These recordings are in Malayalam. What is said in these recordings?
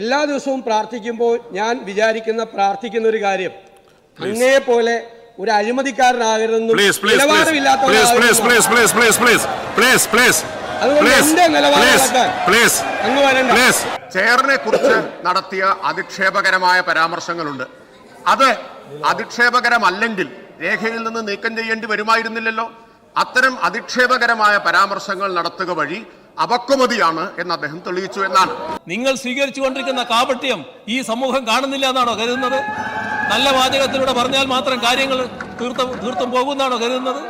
എല്ലാ ദിവസവും പ്രാർത്ഥിക്കുമ്പോൾ ഞാൻ വിചാരിക്കുന്ന പ്രാർത്ഥിക്കുന്ന ഒരു കാര്യം അങ്ങയെ പോലെ ഒരു അഴിമതിക്കാരനാകരുതെന്നും please please please നിലവാരമില്ലാത്തവനാകരുതെന്നും please please please please please please അതുകൊണ്ട് എന്റെ നിലവാരമാക്കാൻ പ്ലീസ് അങ്ങ് പ്ലീസ് ചെയറിനെ കുറിച്ച് നടത്തിയ അധിക്ഷേപകരമായ പരാമർശങ്ങളുണ്ട്. അത് അധിക്ഷേപകരമല്ലെങ്കിൽ രേഖയിൽ നിന്ന് നീക്കം ചെയ്യേണ്ടി വരുമായിരുന്നില്ലല്ലോ. അത്തരം അധിക്ഷേപകരമായ പരാമർശങ്ങൾ നടത്തുക വഴി അപക്വമതിയാണ് എന്ന് അദ്ദേഹം തെളിയിച്ചു എന്നാണ്. നിങ്ങൾ സ്വീകരിച്ചു കൊണ്ടിരിക്കുന്ന കാപട്യം ഈ സമൂഹം കാണുന്നില്ല എന്നാണോ കരുതുന്നത്? നല്ല വാചകത്തിലൂടെ പറഞ്ഞാൽ മാത്രം കാര്യങ്ങൾ തീർത്തും തീർത്തും പോകുന്നാണോ കരുതുന്നത്?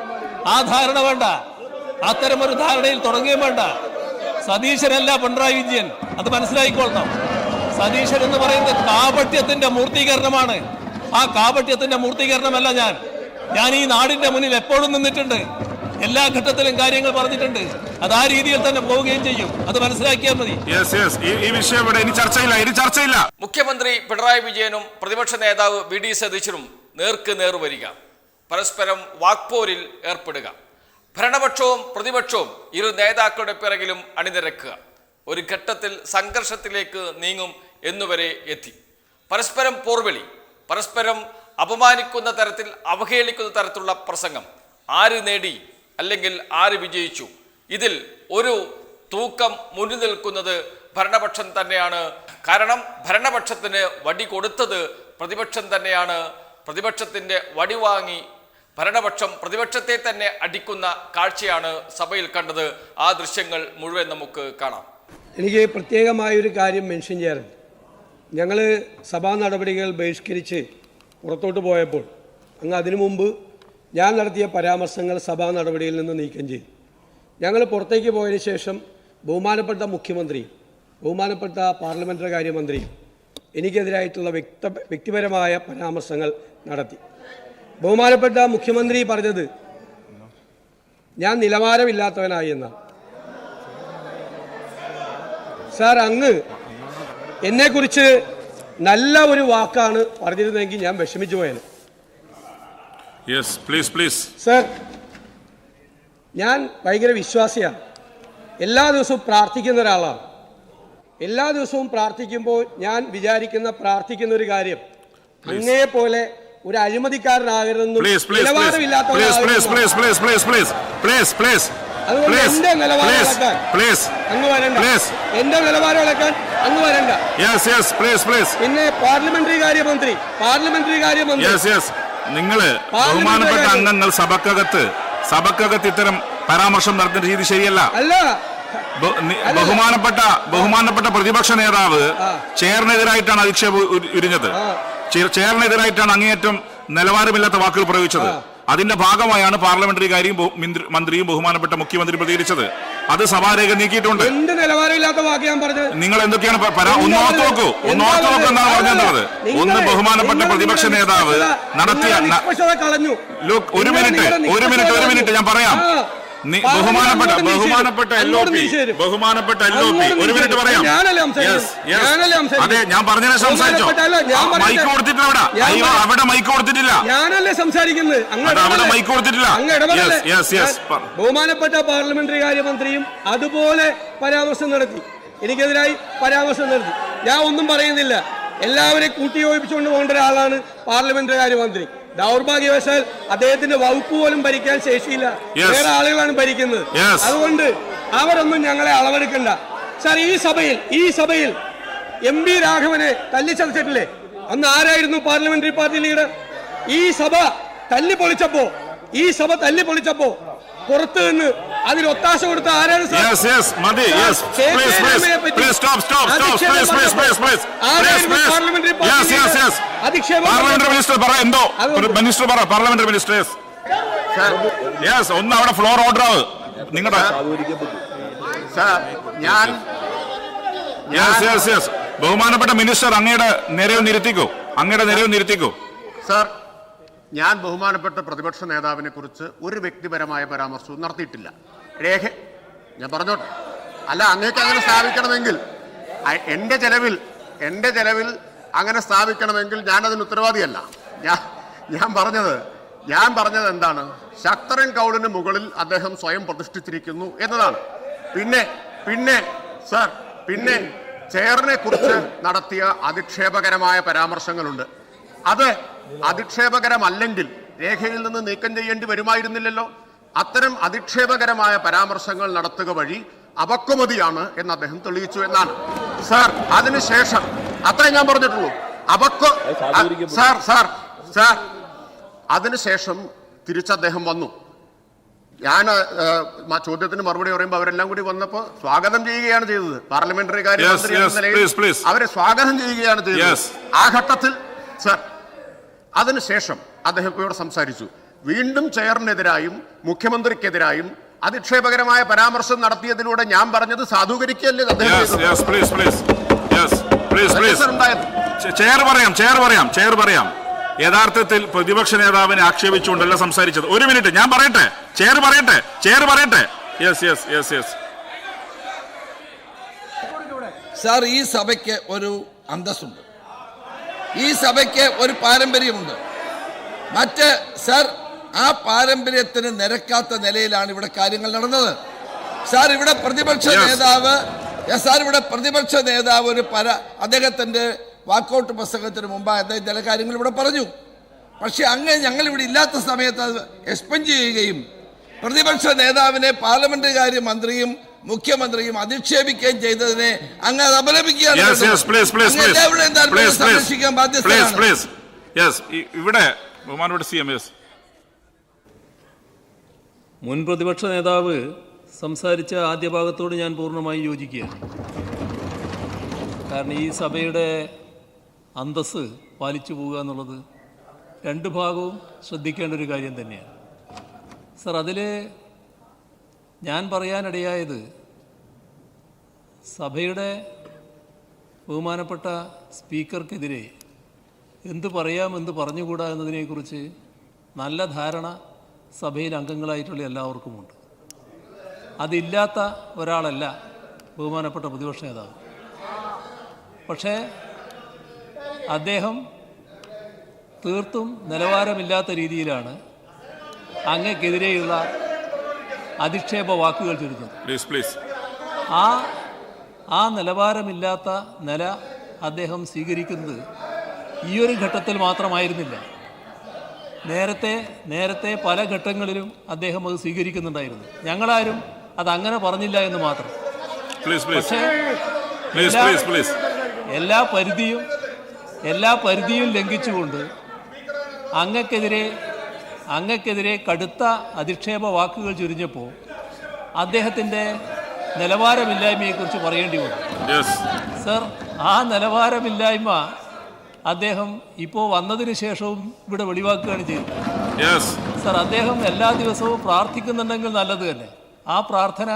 ആ ധാരണ വേണ്ട. അത്തരമൊരു ധാരണയിൽ തുടങ്ങുകയും വേണ്ട. സതീശനല്ല പിണറായി വിജയൻ. അത് മനസ്സിലായിക്കൊള്ളണം. സതീശൻ എന്ന് പറയുന്നത് കാപട്യത്തിന്റെ മൂർത്തീകരണമാണ്. ആ കാപട്യത്തിന്റെ മൂർത്തീകരണമല്ല ഞാൻ. ഞാൻ ഈ നാടിന്റെ മുന്നിൽ എപ്പോഴും നിന്നിട്ടുണ്ട്. എല്ലാ ഘട്ടത്തിലും കാര്യങ്ങൾ പറഞ്ഞിട്ടുണ്ട്. അത് ആ രീതിയിൽ തന്നെ പോവുകയും ചെയ്യും. അത് മനസ്സിലാക്കിയാൽ മതി. യെസ് യെസ് ഈ ഈ വിഷയം ഇവിടെ ഇനി ചർച്ചയില്ല ഇനി ചർച്ചയില്ല. മുഖ്യമന്ത്രി പിണറായി വിജയനും പ്രതിപക്ഷ നേതാവ് വി ഡി സതീശനും നേർക്ക് നേർ വരിക. പരസ്പരം വാക്പോരിൽ ഏർപ്പെടുക. ഭരണപക്ഷവും പ്രതിപക്ഷവും ഇരു നേതാക്കളുടെ പിറകിലും അണിനിരക്കുക. ഒരു ഘട്ടത്തിൽ സംഘർഷത്തിലേക്ക് നീങ്ങും എന്നുവരെ എത്തി. പരസ്പരം പോർവിളി പരസ്പരം അപമാനിക്കുന്ന തരത്തിൽ അവഹേളിക്കുന്ന തരത്തിലുള്ള പ്രസംഗം ആര് നേടി? അല്ലെങ്കിൽ ആര് വിജയിച്ചു? ഇതിൽ ഒരു തൂക്കം മുന്നിൽ നിൽക്കുന്നത് ഭരണപക്ഷം തന്നെയാണ്. കാരണം ഭരണപക്ഷത്തിന് വടി കൊടുത്തത് പ്രതിപക്ഷം തന്നെയാണ്. പ്രതിപക്ഷത്തിന്റെ വടി വാങ്ങി ഭരണപക്ഷം പ്രതിപക്ഷത്തെ തന്നെ അടിക്കുന്ന കാഴ്ചയാണ് സഭയിൽ കണ്ടത്. ആ ദൃശ്യങ്ങൾ മുഴുവൻ നമുക്ക് കാണാം. എനിക്ക് പ്രത്യേകമായൊരു കാര്യം മെൻഷൻ ചെയ്യാറുണ്ട്. ഞങ്ങൾ സഭാ നടപടികൾ ബഹിഷ്കരിച്ച് പുറത്തോട്ട് പോയപ്പോൾ അങ്ങ് അതിനു മുമ്പ് ഞാൻ നടത്തിയ പരാമർശങ്ങൾ സഭാ നടപടിയിൽ നിന്ന് നീക്കം ചെയ്തു. ഞങ്ങൾ പുറത്തേക്ക് പോയതിന് ശേഷം ബഹുമാനപ്പെട്ട മുഖ്യമന്ത്രി ബഹുമാനപ്പെട്ട പാർലമെന്ററി കാര്യമന്ത്രി എനിക്കെതിരായിട്ടുള്ള വ്യക്ത വ്യക്തിപരമായ പരാമർശങ്ങൾ നടത്തി. ബഹുമാനപ്പെട്ട മുഖ്യമന്ത്രി പറഞ്ഞത് ഞാൻ നിലവാരമില്ലാത്തവനായി എന്നാണ് സാർ അങ്ങ് എന്നെക്കുറിച്ച് നല്ല ഒരു വാക്കാണ് പറഞ്ഞിരുന്നെങ്കിൽ ഞാൻ വിഷമിച്ചു പോയത് യെസ് പ്ലീസ് പ്ലീസ് സർ ഞാൻ ഭയങ്കര വിശ്വാസിയാണ്. എല്ലാ ദിവസവും പ്രാർത്ഥിക്കുന്ന ഒരാളാണ്. എല്ലാ ദിവസവും പ്രാർത്ഥിക്കുമ്പോൾ ഞാൻ വിചാരിക്കുന്ന പ്രാർത്ഥിക്കുന്ന ഒരു കാര്യം. അങ്ങേ പോലെ ഒരു അഴിമതിക്കാരനാകരുതെന്നും അതുകൊണ്ട് എന്റെ നിലവാരം ഇളക്കാൻ അങ്ങ് വരണ്ട. എന്റെ നിലവാരം ഇളക്കാൻ അങ്ങ് വരണ്ട. പിന്നെ പാർലമെന്ററി കാര്യമന്ത്രി. പാർലമെന്ററി കാര്യമന്ത്രി. പാർലമെന്റ് ബഹുമാനപ്പെട്ട അംഗങ്ങൾ സഭക്കകത്ത് സഭക്കകത്ത് ഇത്തരം പരാമർശം നടത്തുന്ന രീതി ശരിയല്ല അല്ല. ബഹുമാനപ്പെട്ട ബഹുമാനപ്പെട്ട പ്രതിപക്ഷ നേതാവ്. ചെയറിനെതിരായിട്ടാണ് അധിക്ഷേപം ഉരി- ഉരിഞ്ഞത്. ചെയറിനെതിരായിട്ടാണ് അങ്ങേയറ്റം നിലവാരമില്ലാത്ത വാക്കുകൾ പ്രയോഗിച്ചത് അതിന്റെ ഭാഗമായാണ് പാർലമെന്ററി കാര്യം മന്ത്രിയും ബഹുമാനപ്പെട്ട മുഖ്യമന്ത്രി പ്രതികരിച്ചത് അത് സഭാരേഖ നീക്കിയിട്ടുണ്ട്. എന്ത് നിലവാരമില്ലാത്ത വാക്ക് ഞാൻ പറഞ്ഞത്? നിങ്ങൾ എന്തൊക്കെയാണ് ഒന്നോർത്ത് നോക്കൂ. ഒന്നോർത്ത് നോക്കൂ എന്നാണ് പറഞ്ഞത്? ഒന്ന് ബഹുമാനപ്പെട്ട പ്രതിപക്ഷ നേതാവ് നടത്തിയ കളഞ്ഞു. ഒരു മിനിറ്റ് ഒരു മിനിറ്റ് ഒരു മിനിറ്റ് ഞാൻ പറയാം. ബഹുമാനപ്പെട്ട ബഹുമാനപ്പെട്ട. എൽ ഒ പി ബഹുമാനപ്പെട്ട എൽ ഒ പി ഒരു മിനിറ്റ് പറയാം? അതെ ഞാൻ പറഞ്ഞതിനെ സംസാരിച്ചോ? മൈക്ക് കൊടുത്തിട്ടില്ല അവിടെ. മൈക്ക് കൊടുത്തിട്ടില്ല. ഞാനല്ലേ സംസാരിക്കുന്നത്? അവിടെ മൈക്ക് കൊടുത്തിട്ടില്ല. ബഹുമാനപ്പെട്ട പാർലമെന്ററി കാര്യമന്ത്രിയും അതുപോലെ പരാമർശം നടത്തി. എനിക്കെതിരായി പരാമർശം നടത്തി. ഞാൻ ഒന്നും പറയുന്നില്ല. എല്ലാവരെയും കൂട്ടിയോജിപ്പിച്ചുകൊണ്ട് പോകേണ്ട ഒരാളാണ് പാർലമെന്ററി കാര്യമന്ത്രി. ദൗർഭാഗ്യവശാൽ അദ്ദേഹത്തിന്റെ വകുപ്പ് പോലും ഭരിക്കാൻ ശേഷിയില്ല. വേറെ ആളുകളാണ് ഭരിക്കുന്നത്. അതുകൊണ്ട് അവരൊന്നും ഞങ്ങളെ അളവെടുക്കണ്ട. സാർ ഈ സഭയിൽ ഈ സഭയിൽ എം പി രാഘവനെ തല്ലിച്ചതച്ചിട്ടില്ലേ? അന്ന് ആരായിരുന്നു പാർലമെന്ററി പാർട്ടി ലീഡർ? ഈ സഭ തല്ലി പൊളിച്ചപ്പോ ഈ സഭ തല്ലി പൊളിച്ചപ്പോ പുറത്തു നിന്ന് അതിന് ഒത്താശ കൊടുത്ത ആരാണ് യെസ് യെസ് മതി yes please please please stop stop stop please please please please ആരായിരുന്നു please parliamentary yes yes yes അധിക്ഷേപം parliamentary minister പറ എന്തോ? മിനിസ്റ്റർ പറ പാർലമെന്ററി മിനിസ്റ്റർ യെസ് യെസ് ഒന്ന് അവിടെ ഫ്ലോർ ഓർഡർ ആവ്. നിങ്ങളുടെ സാർ. ഞാൻ യെസ് യെസ് യെസ് ബഹുമാനപ്പെട്ട മിനിസ്റ്റർ അങ്ങയുടെ നിരവ് നിരത്തിക്കോ? അങ്ങയുടെ നിരവ് നിരത്തിക്കോ? സർ ഞാൻ ബഹുമാനപ്പെട്ട പ്രതിപക്ഷ നേതാവിനെ കുറിച്ച് ഒരു വ്യക്തിപരമായ പരാമർശവും നടത്തിയിട്ടില്ല. രേഖ ഞാൻ പറഞ്ഞോട്ടെ. അല്ല അങ്ങേക്ക് അങ്ങനെ സ്ഥാപിക്കണമെങ്കിൽ എന്റെ ചെലവിൽ എന്റെ ചെലവിൽ അങ്ങനെ സ്ഥാപിക്കണമെങ്കിൽ ഞാൻ അതിന് ഉത്തരവാദിയല്ല. ഞാൻ ഞാൻ പറഞ്ഞത് ഞാൻ പറഞ്ഞത് എന്താണ്? ശക്തരൻ കൗളിന് മുകളിൽ അദ്ദേഹം സ്വയം പ്രതിഷ്ഠിച്ചിരിക്കുന്നു എന്നതാണ്. പിന്നെ പിന്നെ സർ പിന്നെ ചെയറിനെ കുറിച്ച് നടത്തിയ അധിക്ഷേപകരമായ പരാമർശങ്ങളുണ്ട്. അത് അധിക്ഷേപകരമല്ലെങ്കിൽ രേഖയിൽ നിന്ന് നീക്കം ചെയ്യേണ്ടി വരുമായിരുന്നില്ലല്ലോ. അത്തരം അധിക്ഷേപകരമായ പരാമർശങ്ങൾ നടത്തുക വഴി അപക്വമതിയാണ് എന്ന് അദ്ദേഹം തെളിയിച്ചു എന്നാണ്. സാർ അതിനുശേഷം അത്രേ ഞാൻ പറഞ്ഞിട്ടുള്ളൂ. അപക്വ സാർ സാർ സാർ അതിനുശേഷം തിരിച്ചദ്ദേഹം വന്നു. ഞാൻ ചോദ്യത്തിന് മറുപടി പറയുമ്പോൾ അവരെല്ലാം കൂടി വന്നപ്പോൾ സ്വാഗതം ചെയ്യുകയാണ് ചെയ്തത്. പാർലമെന്ററി കാര്യ മന്ത്രി. അവരെ സ്വാഗതം ചെയ്യുകയാണ് ചെയ്തത്. ആ ഘട്ടത്തിൽ സർ അതിനുശേഷം അദ്ദേഹം ഇവിടെ സംസാരിച്ചു. വീണ്ടും ചെയറിനെതിരായും മുഖ്യമന്ത്രിക്കെതിരായും അധിക്ഷേപകരമായ പരാമർശം നടത്തിയതിലൂടെ ഞാൻ പറഞ്ഞത് സാധൂകരിക്കുകയല്ലേ അദ്ദേഹം yes please please yes please അതല്ലേ പ്ലീസ് സർ ഉണ്ടായത് ചെയർ പറയാം ചെയർ പറയാം ചെയർ പറയാം. യഥാർത്ഥത്തിൽ പ്രതിപക്ഷ നേതാവിനെ ആക്ഷേപിച്ചുകൊണ്ടല്ല സംസാരിച്ചത്. ഒരു മിനിറ്റ് ഞാൻ പറയട്ടെ. ചെയർ പറയട്ടെ ചെയർ പറയട്ടെ. Yes yes yes yes sir ഈ സഭയ്ക്ക് ഒരു അന്തസ്സുണ്ട്. ഈ സഭയ്ക്ക് ഒരു പാരമ്പര്യമുണ്ട്. മറ്റ് സാർ ആ പാരമ്പര്യത്തിന് നിരക്കാത്ത നിലയിലാണ് ഇവിടെ കാര്യങ്ങൾ നടന്നത്. സാർ ഇവിടെ പ്രതിപക്ഷ നേതാവ് സാർ ഇവിടെ പ്രതിപക്ഷ നേതാവ് ഒരു പര അദ്ദേഹത്തിന്റെ വാക്കൗട്ട് പുസ്തകത്തിന് മുമ്പ് അദ്ദേഹം ചില കാര്യങ്ങൾ ഇവിടെ പറഞ്ഞു. പക്ഷെ അങ്ങ് ഞങ്ങൾ ഇവിടെ ഇല്ലാത്ത സമയത്ത് അത് എക്സ്പെൻഡ് ചെയ്യുകയും പ്രതിപക്ഷ നേതാവിനെ പാർലമെന്ററി കാര്യ മന്ത്രിയും മുഖ്യമന്ത്രിയും അധിക്ഷേപിക്കുകയും ചെയ്തതിനെ അങ്ങ് അത് അപലപിക്കുകയാണ് ഇവിടെ ബഹുമാനപ്പെട്ട സി പ്ലീസ് പ്ലീസ് അങ്ങ് എല്ലാവരുടെയും താല്പര്യം പ്ലീസ് പ്ലീസ് സംരക്ഷിക്കാൻ പ്ലീസ് ബാധ്യസ്ഥരാണ് പ്ലീസ് യെസ് ഇവിടെ ബഹുമാനോട് സി എം യെസ് മുൻ പ്രതിപക്ഷ നേതാവ് സംസാരിച്ച ആദ്യ ഭാഗത്തോട് ഞാൻ പൂർണമായും യോജിക്കുകയാണ്. കാരണം ഈ സഭയുടെ അന്തസ് പാലിച്ചു പോവുക എന്നുള്ളത് രണ്ട് ഭാഗവും ശ്രദ്ധിക്കേണ്ട ഒരു കാര്യം തന്നെയാണ്. സർ അതിൽ ഞാൻ പറയാനിടയായത് സഭയുടെ ബഹുമാനപ്പെട്ട സ്പീക്കർക്കെതിരെ എന്ത് പറയാം എന്ത് പറഞ്ഞുകൂടാ എന്നതിനെക്കുറിച്ച് നല്ല ധാരണ സഭയിൽ അംഗങ്ങളായിട്ടുള്ള എല്ലാവർക്കുമുണ്ട്. അതില്ലാത്ത ഒരാളല്ല ബഹുമാനപ്പെട്ട പ്രതിപക്ഷ നേതാവ്. പക്ഷേ അദ്ദേഹം തീർത്തും നിലവാരമില്ലാത്ത രീതിയിലാണ് അങ്ങക്കെതിരെയുള്ള അധിക്ഷേപ വാക്കുകൾ ചുരുക്കുന്നത് പ്ലീസ് പ്ലീസ് ആ ആ നിലവാരമില്ലാത്ത നില അദ്ദേഹം സ്വീകരിക്കുന്നത് ഈ ഒരു ഘട്ടത്തിൽ മാത്രമായിരുന്നില്ല. നേരത്തെ നേരത്തെ പല ഘട്ടങ്ങളിലും അദ്ദേഹം അത് സ്വീകരിക്കുന്നുണ്ടായിരുന്നു. ഞങ്ങളാരും അത് അങ്ങനെ പറഞ്ഞില്ല എന്ന് മാത്രം. പക്ഷേ എല്ലാ- പരിധിയും എല്ലാ പരിധിയും ലംഘിച്ചുകൊണ്ട് അങ്ങക്കെതിരെ അങ്ങക്കെതിരെ കടുത്ത അധിക്ഷേപ വാക്കുകൾ ചുരിഞ്ഞപ്പോൾ അദ്ദേഹത്തിന്റെ നിലവാരമില്ലായ്മയെക്കുറിച്ച് പറയേണ്ടി വന്നു സർ ആ നിലവാരമില്ലായ്മ അദ്ദേഹം ഇപ്പോൾ വന്നതിന് ശേഷവും ഇവിടെ വെളിവാക്കുകയാണ് ചെയ്തത്. സർ അദ്ദേഹം എല്ലാ ദിവസവും പ്രാർത്ഥിക്കുന്നുണ്ടെങ്കിൽ നല്ലത് തന്നെ. ആ പ്രാർത്ഥന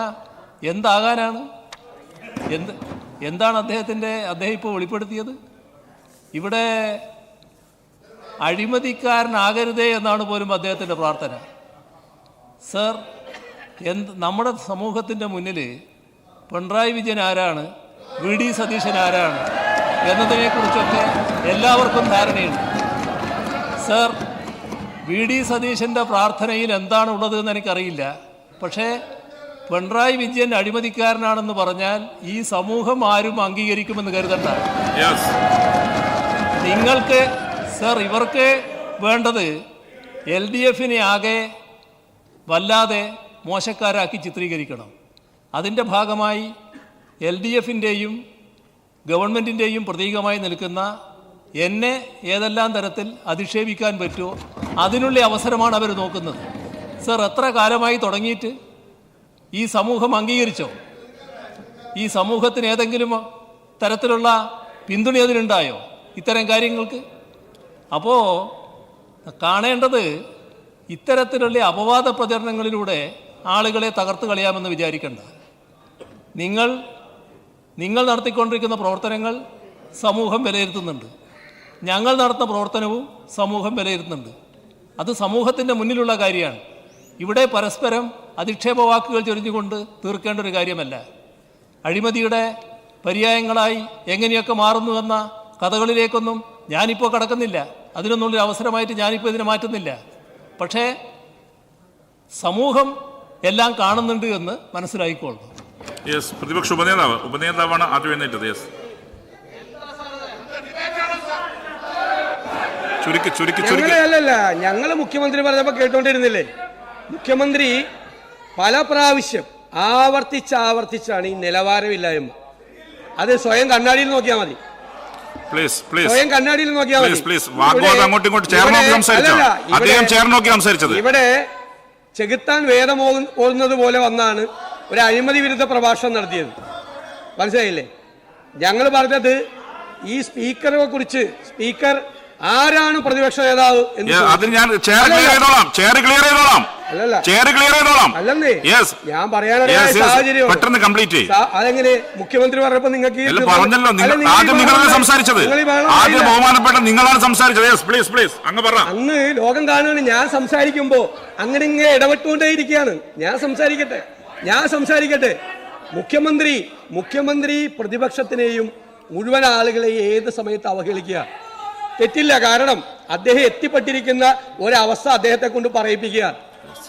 എന്താകാനാണ്? എന്ത് എന്താണ് അദ്ദേഹത്തിന്റെ അദ്ദേഹം ഇപ്പോൾ വെളിപ്പെടുത്തിയത്? ഇവിടെ അഴിമതിക്കാരനാകരുതേ എന്നാണ് പോലും അദ്ദേഹത്തിന്റെ പ്രാർത്ഥന. സർ എന്ത് നമ്മുടെ സമൂഹത്തിന്റെ മുന്നിൽ പിണറായി വിജയൻ ആരാണ്? വി ഡി സതീശൻ ആരാണ്? എന്നതിനെക്കുറിച്ചൊക്കെ എല്ലാവർക്കും ധാരണയുണ്ട്. സർ വി ഡി സതീശന്റെ പ്രാർത്ഥനയിൽ എന്താണുള്ളത് എന്ന് എനിക്കറിയില്ല. പക്ഷേ പിണറായി വിജയൻ അഴിമതിക്കാരനാണെന്ന് പറഞ്ഞാൽ ഈ സമൂഹം ആരും അംഗീകരിക്കുമെന്ന് കരുതണ്ട. നിങ്ങൾക്ക് സർ ഇവർക്ക് വേണ്ടത് എൽ ഡി എഫിനെ ആകെ വല്ലാതെ മോശക്കാരാക്കി ചിത്രീകരിക്കണം. അതിന്റെ ഭാഗമായി എൽ ഡി എഫിന്റെയും ഗവൺമെന്റിന്റെയും പ്രതീകമായി നിൽക്കുന്ന എന്നെ ഏതെല്ലാം തരത്തിൽ അധിക്ഷേപിക്കാൻ പറ്റുമോ അതിനുള്ള അവസരമാണ് അവർ നോക്കുന്നത്. സർ എത്ര കാലമായി തുടങ്ങിയിട്ട് ഈ സമൂഹം അംഗീകരിച്ചോ? ഈ സമൂഹത്തിന് ഏതെങ്കിലും തരത്തിലുള്ള പിന്തുണ അതിനുണ്ടായോ ഇത്തരം കാര്യങ്ങൾക്ക്? അപ്പോൾ കാണേണ്ടത് ഇത്തരത്തിലുള്ള അപവാദ പ്രചരണങ്ങളിലൂടെ ആളുകളെ തകർത്ത് കളയാമെന്ന് വിചാരിക്കേണ്ട. നിങ്ങൾ നിങ്ങൾ നടത്തിക്കൊണ്ടിരിക്കുന്ന പ്രവർത്തനങ്ങൾ സമൂഹം വിലയിരുത്തുന്നുണ്ട്. ഞങ്ങൾ നടത്തുന്ന പ്രവർത്തനവും സമൂഹം വിലയിരുത്തുന്നുണ്ട്. അത് സമൂഹത്തിന്റെ മുന്നിലുള്ള കാര്യമാണ്. ഇവിടെ പരസ്പരം അധിക്ഷേപ വാക്കുകൾ ചൊരിഞ്ഞുകൊണ്ട് തീർക്കേണ്ട ഒരു കാര്യമല്ല. അഴിമതിയുടെ പര്യായങ്ങളായി എങ്ങനെയൊക്കെ മാറുന്നുവെന്ന കഥകളിലേക്കൊന്നും ഞാനിപ്പോൾ കടക്കുന്നില്ല. അതിനൊന്നുള്ളൊരു അവസരമായിട്ട് ഞാനിപ്പോൾ ഇതിനെ മാറ്റുന്നില്ല. പക്ഷേ സമൂഹം എല്ലാം കാണുന്നുണ്ട് എന്ന് മനസ്സിലായിക്കൊള്ളണം യെസ് പ്രതിപക്ഷ ഉപനേതാവ്. ഉപനേതാവാണ് ആദ്യം എഴുന്നേറ്റത്. യെസ് ചുരുക്കി ചുരുക്കി ചുരുക്കി. അല്ലല്ല ഞങ്ങൾ മുഖ്യമന്ത്രി പറഞ്ഞപ്പോ കേട്ടോണ്ടിരുന്നില്ലേ? മുഖ്യമന്ത്രി പല പ്രാവശ്യം ആവർത്തിച്ച് ആവർത്തിച്ചാണ് ഈ നിലവാരമില്ലായ്മ. അത് സ്വയം കണ്ണാടിയിൽ നോക്കിയാൽ മതി. സ്വയം കണ്ണാടിയിൽ നോക്കിയാൽ മതി. ഇവിടെ ചെകുത്താൻ വേദം ഓടുന്നത് പോലെ വന്നാണ് ഒരു അഴിമതി വിരുദ്ധ പ്രഭാഷണം നടത്തിയത്. മനസ്സിലായില്ലേ? ഞങ്ങൾ പറഞ്ഞത് ഈ സ്പീക്കറെ കുറിച്ച് സ്പീക്കർ ആരാണ് പ്രതിപക്ഷ നേതാവ് അതിന് ഞാൻ ചെയർ ക്ലിയർ ചെയ്തോളാം. ചെയർ ക്ലിയർ ചെയ്തോളാം. ചെയർ ക്ലിയർ ചെയ്തോളാം. അല്ലെന്നേ. യെസ് ഞാൻ പറയാനുള്ള സാഹചര്യം പെട്ടെന്ന് കംപ്ലീറ്റ് അതെങ്ങനെ? മുഖ്യമന്ത്രി പറഞ്ഞപ്പോ നിങ്ങൾക്ക് പറഞ്ഞല്ലോ. ആദ്യം നിങ്ങളാണ് സംസാരിച്ചത്. ആദ്യം ബഹുമാനപ്പെട്ട നിങ്ങളാണ് സംസാരിച്ചത്. യെസ് പ്ലീസ് പ്ലീസ് അങ്ങ് പറ. അന്ന് ലോകം കാണുകയാണ്. ഞാൻ സംസാരിക്കുമ്പോ അങ്ങനെ ഇങ്ങനെ ഇടപെട്ടുകൊണ്ടേ ഇരിക്കുകയാണ് ഞാൻ സംസാരിക്കട്ടെ. ഞാൻ സംസാരിക്കട്ടെ. മുഖ്യമന്ത്രി മുഖ്യമന്ത്രി പ്രതിപക്ഷത്തിനെയും മുഴുവൻ ആളുകളെയും ഏത് സമയത്ത് അവഹേളിക്കുക? തെറ്റില്ല. കാരണം അദ്ദേഹം എത്തിപ്പെട്ടിരിക്കുന്ന ഒരവസ്ഥ അദ്ദേഹത്തെ കൊണ്ട് പറയിപ്പിക്കുക.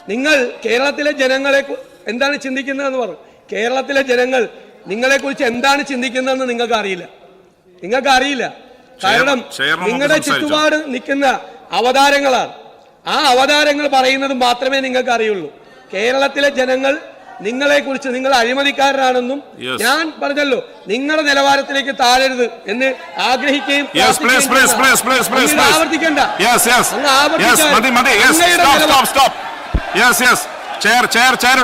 നിങ്ങൾ കേരളത്തിലെ ജനങ്ങളെ എന്താണ് ചിന്തിക്കുന്നതെന്ന് പറഞ്ഞു കേരളത്തിലെ ജനങ്ങൾ നിങ്ങളെക്കുറിച്ച് എന്താണ് ചിന്തിക്കുന്നതെന്ന് നിങ്ങൾക്ക് അറിയില്ല നിങ്ങൾക്ക് അറിയില്ല കാരണം നിങ്ങളുടെ. ചുറ്റുപാട് നിൽക്കുന്ന അവതാരങ്ങളാണ്. ആ അവതാരങ്ങൾ പറയുന്നത് മാത്രമേ നിങ്ങൾക്ക് അറിയുള്ളൂ കേരളത്തിലെ ജനങ്ങൾ നിങ്ങളെ കുറിച്ച് നിങ്ങൾ അഴിമതിക്കാരനാണെന്നും ഞാൻ പറഞ്ഞല്ലോ നിങ്ങളുടെ നിലവാരത്തിലേക്ക് താഴരുത് എന്ന് ആഗ്രഹിക്കുകയും ആവർത്തിക്കണ്ട. യെസ് യെസ് അങ്ങ് യെസ് മതി മതി yes stop stop stop yes yes chair chair chair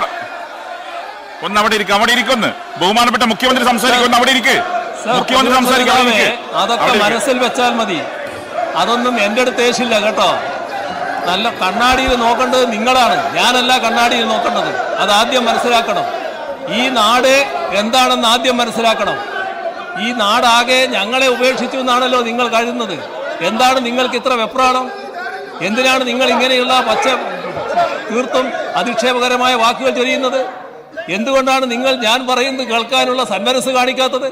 ഒന്ന് അവിടെ ഇരിക്കും അവിടെ ഇരിക്കൊന്ന്. ബഹുമാനപ്പെട്ട മുഖ്യമന്ത്രി സംസാരിക്കുന്നു അവിടെ ഇരിക്കേ. മുഖ്യമന്ത്രി ഇരിക്ക്. അതൊക്കെ മനസ്സിൽ വെച്ചാൽ മതി. അതൊന്നും എന്റെ അടുത്ത് ഏശില്ല കേട്ടോ. നല്ല കണ്ണാടിയിൽ നോക്കേണ്ടത് നിങ്ങളാണ്. ഞാനല്ല കണ്ണാടിയിൽ നോക്കേണ്ടത്. അത് ആദ്യം മനസ്സിലാക്കണം. ഈ നാട് എന്താണെന്ന് ആദ്യം മനസ്സിലാക്കണം. ഈ നാടാകെ ഞങ്ങളെ ഉപേക്ഷിച്ചു എന്നാണല്ലോ നിങ്ങൾ കരുതുന്നത്. എന്താണ് നിങ്ങൾക്ക് ഇത്ര വെപ്രാണം എന്തിനാണ് നിങ്ങൾ ഇങ്ങനെയുള്ള പച്ച തീർത്തും അധിക്ഷേപകരമായ വാക്കുകൾ ചൊരിയുന്നത്? എന്തുകൊണ്ടാണ് നിങ്ങൾ ഞാൻ പറയുന്നത് കേൾക്കാനുള്ള സന്മനസ് കാണിക്കാത്തത്?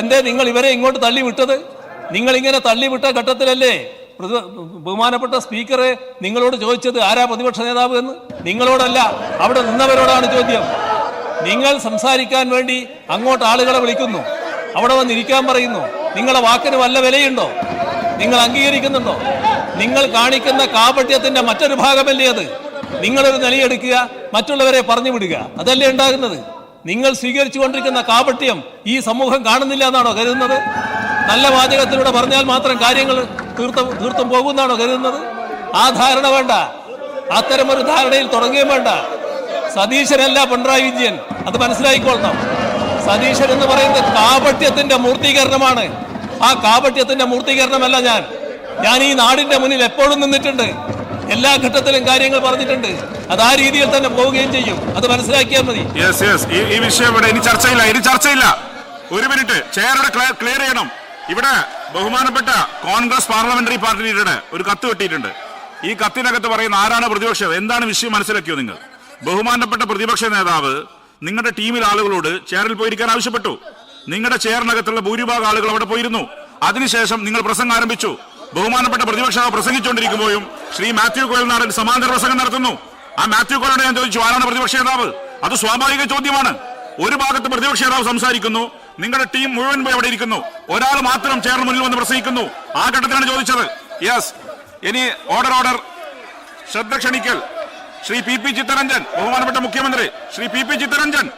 എന്തേ നിങ്ങൾ ഇവരെ ഇങ്ങോട്ട് തള്ളി വിട്ടത് നിങ്ങൾ ഇങ്ങനെ തള്ളിവിട്ട ഘട്ടത്തിലല്ലേ? ബഹുമാനപ്പെട്ട സ്പീക്കറെ നിങ്ങളോട് ചോദിച്ചത് ആരാ പ്രതിപക്ഷ നേതാവ് എന്ന്? നിങ്ങളോടല്ല അവിടെ നിന്നവരോടാണ് ചോദ്യം. നിങ്ങൾ സംസാരിക്കാൻ വേണ്ടി അങ്ങോട്ട് ആളുകളെ വിളിക്കുന്നു. അവിടെ വന്നിരിക്കാൻ പറയുന്നു. നിങ്ങളുടെ വാക്കിന് വല്ല വിലയുണ്ടോ? നിങ്ങൾ അംഗീകരിക്കുന്നുണ്ടോ? നിങ്ങൾ കാണിക്കുന്ന കാപട്യത്തിന്റെ മറ്റൊരു ഭാഗമല്ലേ അത്? നിങ്ങളൊരു നിലയെടുക്കുക മറ്റുള്ളവരെ പറഞ്ഞു വിടുക അതല്ലേ ഉണ്ടാകുന്നത്? നിങ്ങൾ സ്വീകരിച്ചു കൊണ്ടിരിക്കുന്ന കാപട്യം ഈ സമൂഹം കാണുന്നില്ല എന്നാണോ കരുതുന്നത്? നല്ല വാചകത്തിലൂടെ പറഞ്ഞാൽ മാത്രം കാര്യങ്ങൾ തീർത്തും തീർത്തും പോകുന്നാണോ കരുതുന്നത്? ആ ധാരണ വേണ്ട. അത്തരമൊരു ധാരണയിൽ തുടങ്ങുകയും വേണ്ട. സതീശനല്ല പിണറായി വിജയൻ. അത് മനസ്സിലായിക്കൊള്ളണം. സതീശൻ എന്ന് പറയുന്നത് കാപട്യത്തിന്റെ മൂർത്തീകരണമാണ്. ആ കാപട്യത്തിന്റെ മൂർത്തീകരണമല്ല ഞാൻ. ഞാൻ ഈ നാടിന്റെ മുന്നിൽ എപ്പോഴും നിന്നിട്ടുണ്ട്. എല്ലാ ഘട്ടത്തിലും കാര്യങ്ങൾ പറഞ്ഞിട്ടുണ്ട്. അത് ആ രീതിയിൽ തന്നെ പോവുകയും ചെയ്യും. അത് മനസ്സിലാക്കിയാൽ മതി. ഈ വിഷയം ഇവിടെ ഇനി ചർച്ചയില്ല. ഇനി ചർച്ചയില്ല. ഒരു മിനിറ്റ്. ചെയറുടെ ക്ലിയർ ചെയ്യണം. ഇവിടെ ബഹുമാനപ്പെട്ട കോൺഗ്രസ് പാർലമെന്ററി പാർട്ടി ലീഡറുടെ ഒരു കത്ത് കിട്ടിയിട്ടുണ്ട്. ഈ കത്തിനകത്ത് പറയുന്ന ആരാണ് പ്രതിപക്ഷം? എന്താണ് വിഷയം മനസ്സിലാക്കിയോ നിങ്ങൾ? ബഹുമാനപ്പെട്ട പ്രതിപക്ഷ നേതാവ് നിങ്ങളുടെ ടീമിൽ ആളുകളോട് ചെയറിൽ പോയിരിക്കാൻ ആവശ്യപ്പെട്ടു. നിങ്ങളുടെ ചെയറിനകത്തുള്ള ഭൂരിഭാഗം ആളുകൾ അവിടെ പോയിരുന്നു. അതിനുശേഷം നിങ്ങൾ പ്രസംഗം ആരംഭിച്ചു. ബഹുമാനപ്പെട്ട പ്രതിപക്ഷ പ്രസംഗിച്ചുകൊണ്ടിരിക്കുമ്പോഴും ശ്രീ മാത്യു കോയൽനാടൻ സമാന്തര പ്രസംഗം നടത്തുന്നു. ആ മാത്യു കോയലോട് ഞാൻ ചോദിച്ചു ആരാണ് പ്രതിപക്ഷ നേതാവ്? അത് സ്വാഭാവിക ചോദ്യമാണ്. ഒരു ഭാഗത്ത് പ്രതിപക്ഷ നേതാവ് സംസാരിക്കുന്നു നിങ്ങളുടെ ടീം മുഴുവൻ പോയി അവിടെ ഇരിക്കുന്നു. ഒരാൾ മാത്രം ചെയർമാൻ മുന്നിൽ വന്ന് പ്രസംഗിക്കുന്നു. ആ ഘട്ടത്തിലാണ് ചോദിച്ചത്. യെസ് ഇനി ഓർഡർ ഓർഡർ ശ്രദ്ധ ക്ഷണിക്കൽ. ശ്രീ പി പി ചിത്തരഞ്ജൻ ബഹുമാനപ്പെട്ട മുഖ്യമന്ത്രി. Shri P P Chittaranjan.